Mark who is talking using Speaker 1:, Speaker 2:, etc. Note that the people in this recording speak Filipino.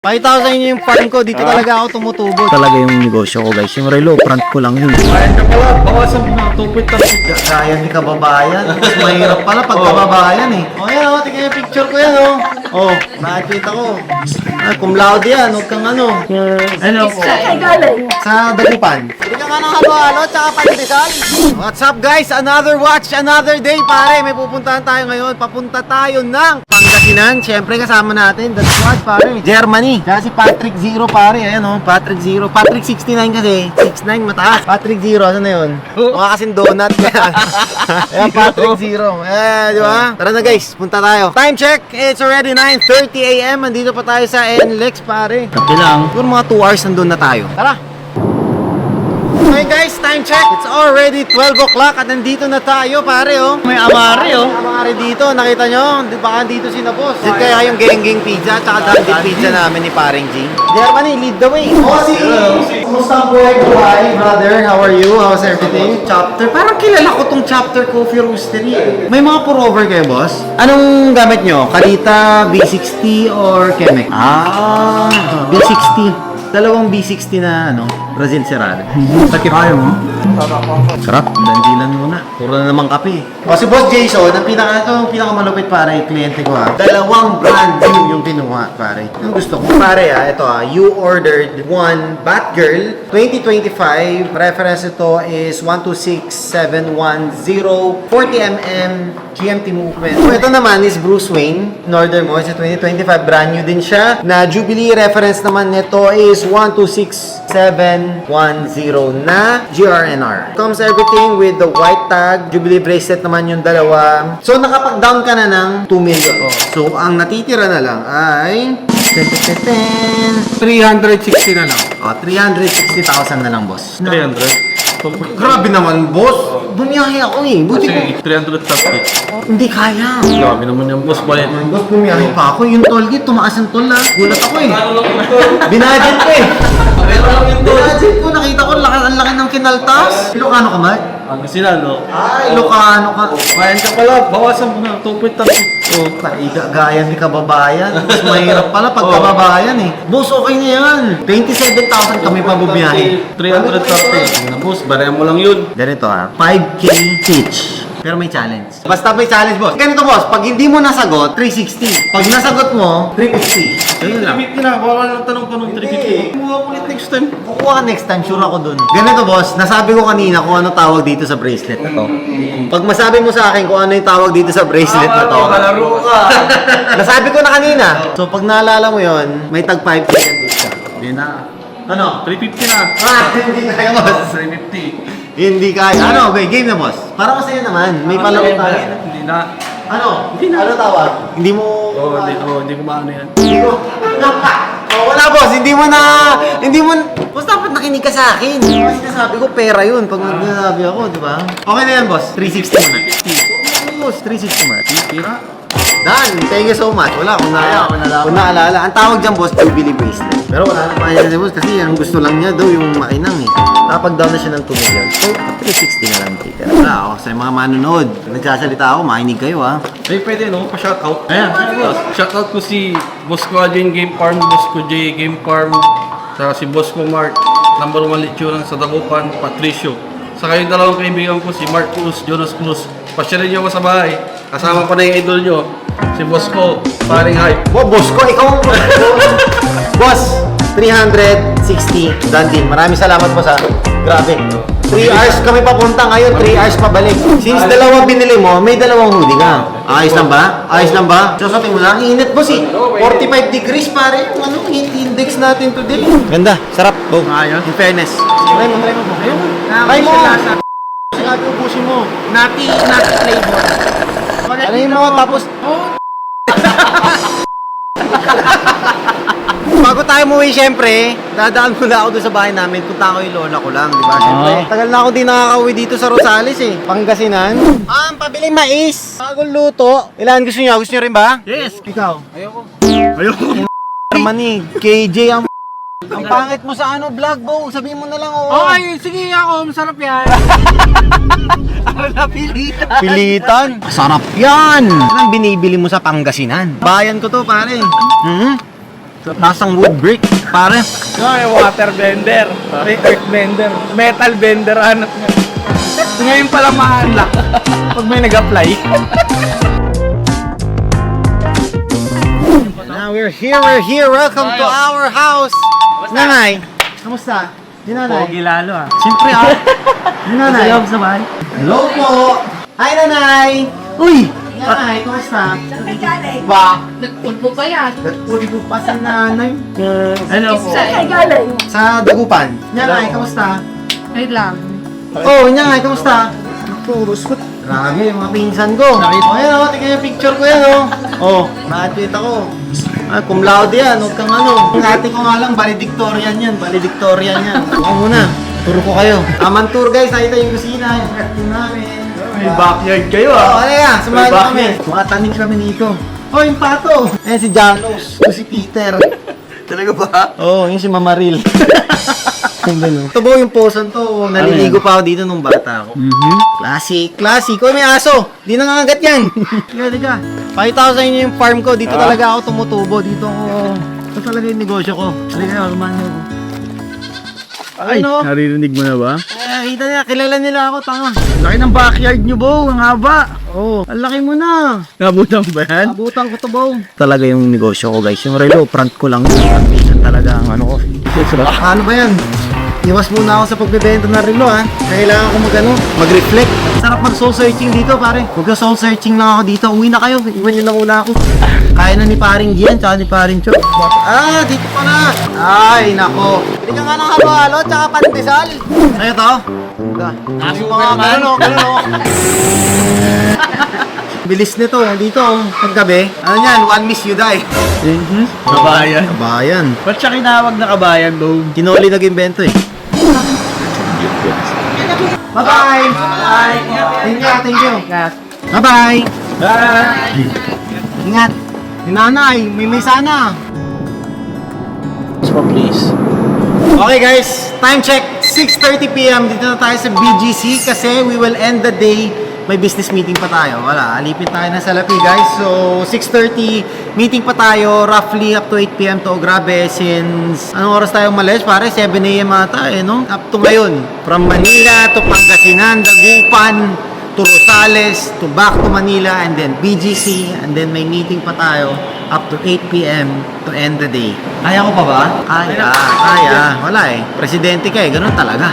Speaker 1: Pakita ko sa inyo yung farm ko. Dito talaga ako tumutubo. Talaga yung negosyo ko guys. Yung relo, front ko lang yun.
Speaker 2: Ayan ka pala, bawasan mo na 2.36.
Speaker 1: Kaya ni kababayan. Mas mahirap pala pag kababayan eh. O yan o, tingnan yung picture ko yan o. Oh, nakikita ko. Ah, cum laude yan, huwag kang ano.
Speaker 2: Ano po?
Speaker 1: Sa Dagupan. Hindi ka nga ng halo-halo, tsaka pandesal. What's up guys? Another watch, another day pare. May pupuntahan tayo ngayon. Papunta tayo ng Pangasinan. Siyempre kasama natin, that's what pare. Germany. Kaya si Patrick Zero pare. Ayan o, Patrick Zero. Patrick 69 kasi. 69 mataas. Patrick Zero, ano na yun? Mukha kasing donut. Ayan, Patrick Zero. Eh, di ba? Tara na guys, punta tayo. Time check, it's already 9.30 a.m. Andito pa tayo sa NLEX pare. Kapi lang. Siguro mga 2 hours nandun na tayo. Tara! Okay guys, time check. It's already 12 o'clock at nandito na tayo pare oh.
Speaker 2: May amari oh.
Speaker 1: May amari dito, nakita nyo? Di ba dito si na boss? Dito kaya yung Gengging Pizza at Dandy Pizza namin ni paring G. Germany, lead the way. Bossy! Kumusta ang buhay ko? Hi brother, how are you? How's everything? Chapter, parang kilala ko tong Chapter Coffee Roastery. May mga pour-over kayo boss? Anong gamit nyo? Kalita, B60 or Chemex? Ah, B60. Dalawang B60 na ano, Brazil Cerrado.
Speaker 2: Sakit tayo mo.
Speaker 1: Sarap, dandilan muna. Puro na naman kape. O si Boss Jason, ang pinaka ito, ang pinakamalupit pare, kliyente ko ha. Dalawang brand new yung kinuha pare. Yung gusto ko pare ha, ito ha, you ordered one Batgirl 2025. Reference ito is 126710 40mm GMT movement. So ito naman is Bruce Wayne. In order mo, sa 2025, brand new din siya. Na Jubilee reference naman nito is 126710 na GRNR. Comes everything with the white tag. Jubilee bracelet naman yung dalawa. So nakapag-down ka na ng 2 million. So ang natitira na lang ay... 10,
Speaker 2: 360 na lang.
Speaker 1: Oh, 360,000 na lang, boss.
Speaker 2: 300.
Speaker 1: Grabe naman, boss. Bumiyahe ako eh. Buti ko.
Speaker 2: Kasi 330.
Speaker 1: Hindi kaya.
Speaker 2: Grabe naman yung boss. Balit.
Speaker 1: Boss, bumiyahe pa ako. Yung toll gate, tumaas ang toll ha. Gulat ako eh. Binadget ko eh. Binadget ko, nakita ko, laki, ang laki ng kinaltas. Ilocano ka, Mark?
Speaker 2: Ang sinalo.
Speaker 1: Ay, Ilocano ka.
Speaker 2: Ayan ka pala, bawasan mo na 2.36.
Speaker 1: Oh, kaiga, gaya ni kababayan. Mas mahirap pala pag
Speaker 2: Oh.
Speaker 1: kababayan eh. Boss, okay na yan. 27,000 kami pa bumiyahe.
Speaker 2: 330. Na boss, baraya mo lang yun.
Speaker 1: Ganito ha, 5K each. Pero may challenge. Basta may challenge, boss. Ganito, boss. Pag hindi mo nasagot, 360. Pag nasagot mo, 350. Ganun lang.
Speaker 2: 350 na, bawal lang tanong pa nung 350. Kumuha ko ulit next time.
Speaker 1: Kukuha ka next time, sure ako dun. Ganito, boss. Nasabi ko kanina kung ano tawag dito sa bracelet na to. Pag masabi mo sa akin kung ano yung tawag dito sa bracelet na to.
Speaker 2: Kalaro ka.
Speaker 1: Nasabi ko na kanina. So, pag naalala mo yon may tag 5K yan dito.
Speaker 2: Hindi na.
Speaker 1: Ano?
Speaker 2: 350 na.
Speaker 1: Ah, hindi kaya, boss.
Speaker 2: 350.
Speaker 1: Hindi kaya. Ano? Okay, game na, boss. Para masaya naman. May palaro tayo.
Speaker 2: Hindi na.
Speaker 1: Ano?
Speaker 2: Hindi na.
Speaker 1: Ano tawag? Hindi mo...
Speaker 2: Oo, hindi ko, hindi ko maano yan.
Speaker 1: Hindi ko... oh, wala boss, hindi mo na... Hindi mo... Boss, dapat nakinig ka sa akin. Kasi sinasabi ko, pera yun pag nagsasabi ako, di ba? Okay na yan, boss. 360 mo na. Boss, 360 mo na.
Speaker 2: Tira.
Speaker 1: Done! Thank you so much. Wala akong na, kung naalala. Ang tawag dyan, boss, Jubilee Bracelet. Pero wala na pa yan, boss, kasi ang gusto lang niya daw yung makinang eh. Nakapag down na siya ng 2 million. So, 360 na lang tita. Wala ako sa mga manonood. Nagsasalita ako, makinig kayo ah.
Speaker 2: Ay, pwede no? Pa-shoutout. Ayan, boss. Shoutout ko si Boss ko Adrian Game Farm, Boss ko J Game Farm, saka si Boss ko Mark, number one lechurang sa Dagupan, Patricio. Saka yung dalawang kaibigan ko, si Mark Cruz, Jonas Cruz. Pasyalin niyo ako sa bahay. Kasama pa na yung idol nyo, si Boss ko, paring hype.
Speaker 1: Wow, boss ko, ikaw ang boss. 360 done. Maraming salamat po sa grabe. 3 hours kami papunta ngayon, 3 hours pabalik. Since dalawa binili mo, may dalawang hoodie ka. Ayos lang ba? Ayos lang ba? Susutin mo lang. Init boss eh. 45 degrees pare yung ano, heat index natin today. Ganda, sarap. Oh,
Speaker 2: Ayos.
Speaker 1: in fairness. Try mo, try mo. Ayun. Try mo. Sinabi ubusin mo.
Speaker 3: Nati, nati flavor.
Speaker 1: Ano yun mo, tapos... Bago tayo umuwi, syempre, dadaan muna ako doon sa bahay namin. Punta ko yung lola ko lang, di ba? Syempre, tagal na ako di nakakauwi dito sa Rosales eh. Pangasinan. Ma'am, pabiling mais. Bagong luto. Ilan gusto niyo? Gusto niyo rin ba?
Speaker 2: Yes!
Speaker 1: Ikaw.
Speaker 2: Ayoko.
Speaker 1: Armani, KJ ang ang pangit mo sa ano vlog, Bo. Sabihin mo na lang, oo.
Speaker 3: Okay, sige ako, masarap yan. Ako na pilitan.
Speaker 1: Pilitan. Sarap yan. Ang binibili mo sa Pangasinan. Bayan ko to, pare. Hmm? Lasang wood brick, pare.
Speaker 3: May water bender. May earth bender. Metal bender. Hanap nga. Ngayon pala ma-unlock. Pag may nag-apply.
Speaker 1: Now we're here, we're here. Welcome to our house. Nanay, kamusta? Di nanay.
Speaker 3: Pogi lalo ah.
Speaker 1: Siyempre ah. Di nanay.
Speaker 3: sa bahay.
Speaker 1: Hello po. Hi nanay. Uy. Nanay, kamusta? Ba?
Speaker 4: Nagpulpo pa yan.
Speaker 1: Nagpulpo pa si nanay.
Speaker 3: Hello po.
Speaker 4: Saan galing?
Speaker 1: Sa Dagupan. Nanay, kamusta?
Speaker 4: Ay lang.
Speaker 1: Oh, nanay, kamusta? Puros ko. Grabe, mga pinsan ko. Nakita ko yan, oh. Tingnan yung picture ko yan, oh. Oh, nakatweet ako. Ay, cum laude yan, huwag kang ano. Dati ko nga lang, valedictorian yan, valedictorian yan. Ako muna, turo ko kayo. Aman tour guys, nakita yung kusina, yung curtain namin.
Speaker 3: May backyard kayo
Speaker 1: Oh,
Speaker 3: ah.
Speaker 1: ano yan, sumali
Speaker 3: May
Speaker 1: kami.
Speaker 3: bakit?
Speaker 1: Makatanim kami dito. Oh, yung pato. Eh, si Janos. Ito si Peter.
Speaker 3: Talaga ba?
Speaker 1: Oo, oh, yung si Mamaril. Yung gano'n. Ito po yung poson to. Naliligo pa ako dito nung bata ako.
Speaker 3: Mhm.
Speaker 1: Classic, classic. Uy, may aso. Di nangangagat yan. Tiga, tiga. Pakita ko sa inyo yung farm ko. Dito talaga ako tumutubo. Dito ako. Ito talaga yung negosyo ko. Halika, kumain ako.
Speaker 3: Ay,
Speaker 1: Ano?
Speaker 3: naririnig mo na ba?
Speaker 1: Eh, kita nila. Kilala nila ako. Tanga.
Speaker 3: Laki ng backyard nyo, Bo. Ang haba.
Speaker 1: Oo. Oh, ang laki mo na.
Speaker 3: Nabutan ba yan?
Speaker 1: Abutan ko to, Bo. Talaga yung negosyo ko, guys. Yung relo, front ko lang. Minsan talaga ang ano ko. Ano ba yan? Iwas muna ako sa pagbebenta ng relo ha. Kailangan ko mag ano, mag-reflect. Sarap mag soul searching dito pare. Huwag ka soul searching lang ako dito. Uwi na kayo. Iwan nyo na muna ako. Kaya na ni paring Gian tsaka ni paring Chok. Ah, dito pa na. Ay, nako. Hindi ka nga ng halo-halo tsaka pandesal. Sa'yo to? Nasi mga ganun o, ganun o. Bilis nito, dito oh, paggabi. Ano yan, one miss you die.
Speaker 3: Mhm. Kabayan.
Speaker 1: Kabayan.
Speaker 3: Ba't siya kinawag na kabayan, Bo?
Speaker 1: Kinoli nag-invento eh. Bye-bye! Bye! Thank you, thank you. Bye-bye!
Speaker 3: Bye!
Speaker 1: Ingat! Ni nanay, may may sana.
Speaker 3: So, please.
Speaker 1: Okay guys, time check, 6.30pm. Dito na tayo sa BGC kasi we will end the day may business meeting pa tayo. Wala, alipin tayo ng salapi guys. So, 6.30, meeting pa tayo, roughly up to 8pm to. Grabe, since, anong oras tayo umalis? Pare, 7am ata eh, no? Up to ngayon. From Manila to Pangasinan, Dagupan, to Rosales, to back to Manila, and then BGC, and then may meeting pa tayo up to 8pm to end the day. Kaya ko pa ba? Kaya, kaya. Wala eh. Presidente ka eh, ganun talaga.